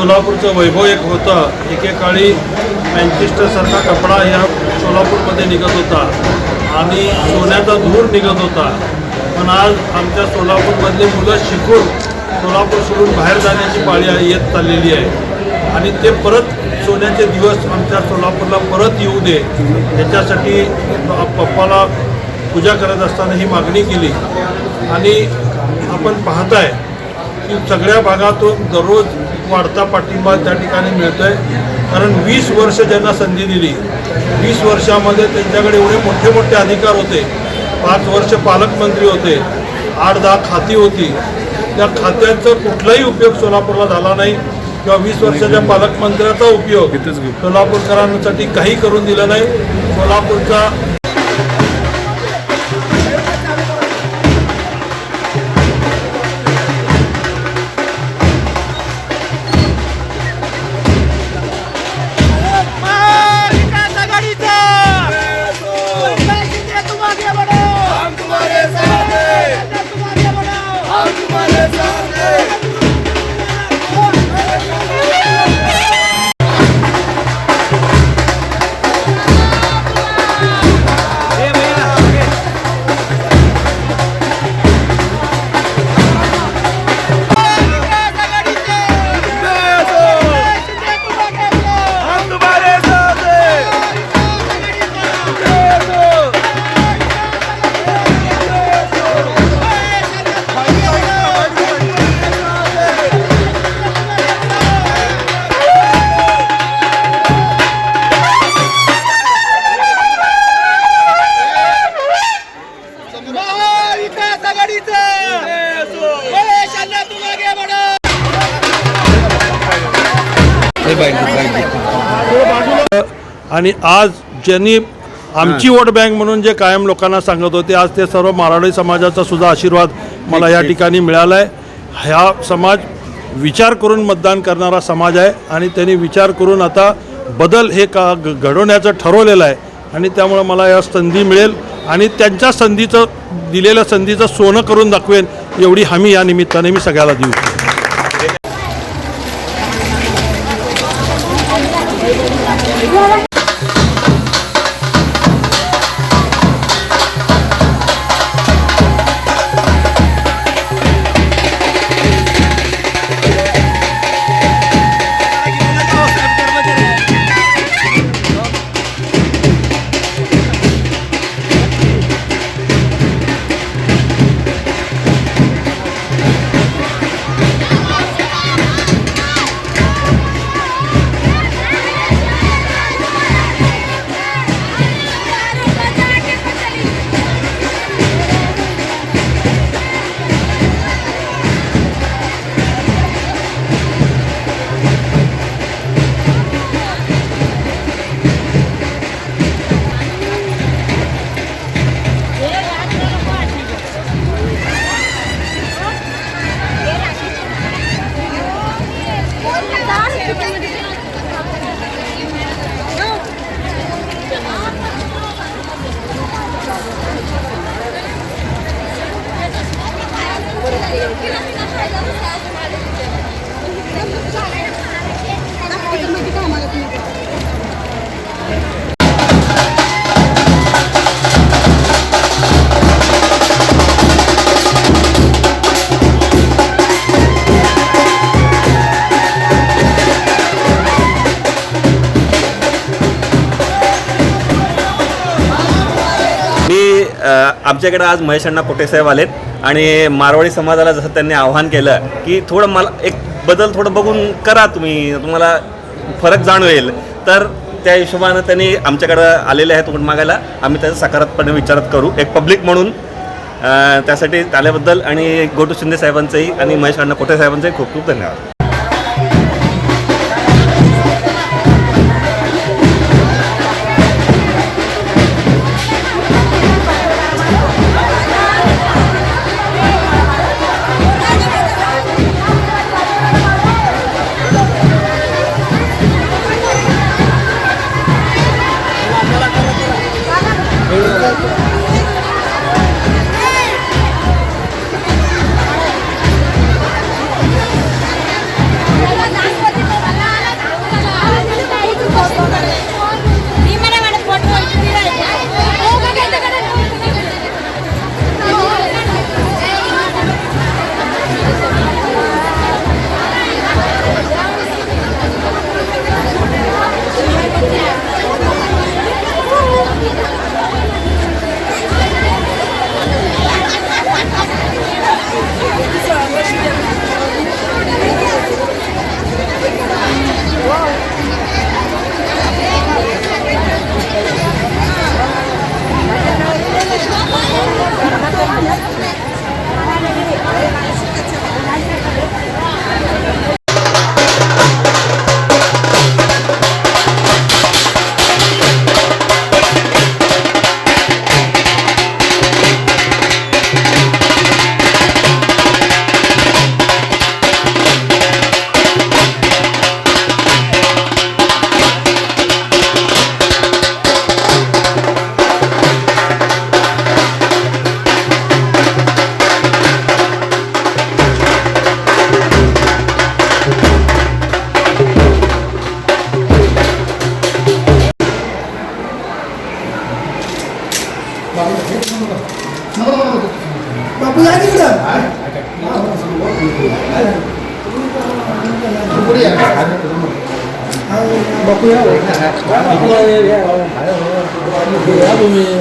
सोलापूरचं वैभव एक होतं. एकेकाळी मँचेस्टरसारखा कपडा ह्या सोलापूरमध्ये निघत होता. आणि सोन्याचा धूर निघत होता. पण आज आमच्या सोलापूरमधली मुलं शिकून सोलापूर सोडून बाहेर जाण्याची पाळी येत चाललेली आहे. आणि ते परत सोन्याचे दिवस आमच्या सोलापूरला परत येऊ दे. याच्यासाठी पप्पाला पूजा करत असताना ही मागणी केली. आणि आपण पाहताय की सगळ्या भागातून दररोज वाढता पाठिंबा त्या ठिकाणी मिळतोय. कारण वीस वर्ष ज्यांना संधी दिली वीस वर्षामध्ये त्यांच्याकडे एवढे मोठे मोठे अधिकार होते. पाच वर्ष पालकमंत्री होते आठ दहा खाती होती. त्या खात्यांचा कुठलाही उपयोग सोलापूरला झाला नाही किंवा वीस वर्षाच्या पालकमंत्र्याचा उपयोग सोलापूरकरांसाठी काही करून दिलं नाही. सोलापूरचा आणि आज ज्यांनी आमची वोट बँक म्हणून जे कायम लोकांना सांगत होते आज ते सर्व माराडी समाजाचा सुद्धा आशीर्वाद मला या ठिकाणी मिळाला आहे ह्या समाज विचार करून मतदान करणारा समाज आहे आणि त्यांनी विचार करून आता बदल हे का घडवण्याचं ठरवलेलं आहे आणि त्यामुळं मला या संधी मिळेल आणि त्यांच्या संधीचं दिलेल्या संधीचं सोनं करून दाखवेन एवढी हमी या निमित्ताने मी सगळ्याला देऊ. आमच्याकडे आज महेश अण्णा पोटेसाहेब आलेत आणि मारवाडी समाजाला जसं त्यांनी आव्हान केलं की थोडं मला एक बदल थोडं बघून करा तुम्ही तुम्हाला फरक जाणवेल. तर त्या हिशोबानं त्यांनी आमच्याकडं आलेले आहेत वोट मागायला. आम्ही त्याचा सकारात्मकपणे विचारात करू. एक पब्लिक म्हणून त्यासाठी आल्याबद्दल आणि गोटू शिंदे साहेबांचंही आणि महेश अण्णा कोटे साहेबांचंही खूप खूप धन्यवाद. जर त्यांना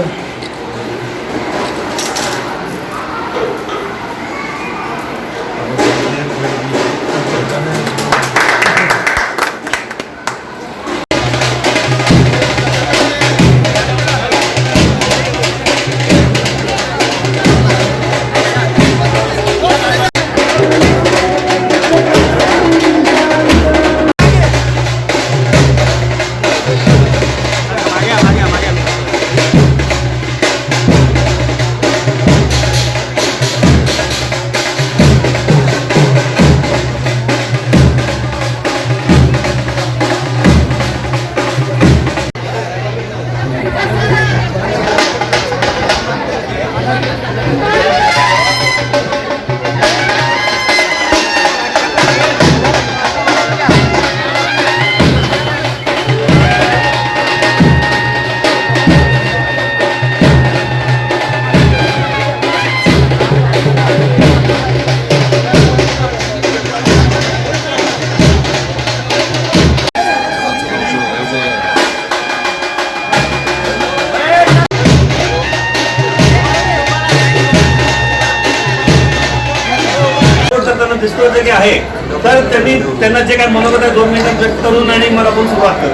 दिसतो जे काही आहे तर त्यांनी त्यांना जे काय मनोगत आहे दोन मिनिटात व्यक्त करून आणि मला आपण सुरुवात करू.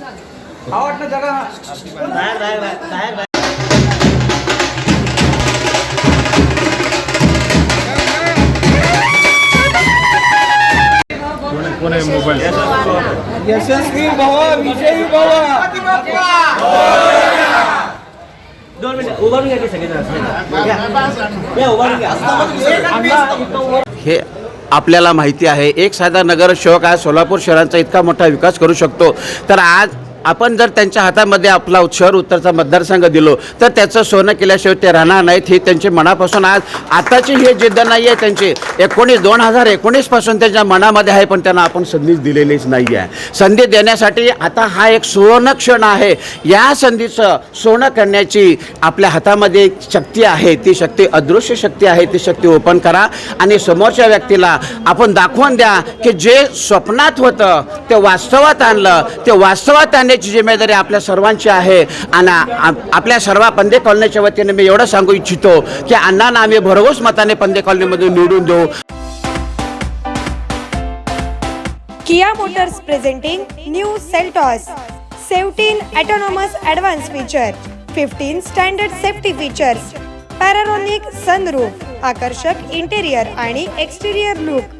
द्या कोण आहे असं? यशस्वी भवा विजयी भवा दोन मिनिट उभारून घ्या की सगळेजण या उभारून घ्या अण्णा, इथं उभं- हे आपल्याला माहिती आहे. एक साधा नगरसेवक आज सोलापूर शहरांचा इतका मोठा विकास करू शकतो. तर आज आपण जर त्यांच्या हातामध्ये आपला शहर उत्तरचा मतदारसंघ दिलो तर त्याचं सोनं केल्याशिवाय ते राहणार नाहीत ही त्यांची मनापासून आज आताची ही जिद्द नाही आहे त्यांची एकोणीस दोन हजार एकोणीसपासून त्यांच्या मनामध्ये आहे पण त्यांना आपण संधी दिलेलीच नाही आहे संधी देण्यासाठी आता हा एक सुवर्ण क्षण आहे. या संधीचं सोनं करण्याची आपल्या हातामध्ये शक्ती आहे ती शक्ती अदृश्य शक्ती आहे ती शक्ती ओपन करा आणि समोरच्या व्यक्तीला आपण दाखवून द्या की जे स्वप्नात होतं ते वास्तवात आणलं ते वास्तवात करण्याची जिम्मेदारी आपल्या सर्वांची आहे आणि आपल्या सर्व पंदे कॉलनीच्या वतीने मी एवढं सांगू इच्छितो की अण्णांना आम्ही भरघोस मताने पंदे कॉलनीमधून निवडून देऊ. Kia motors presenting new Seltos 17 autonomous advanced feature, 15 standard safety features, panoramic sunroof आकर्षक इंटेरियर आणि एक्सटेरियर लुक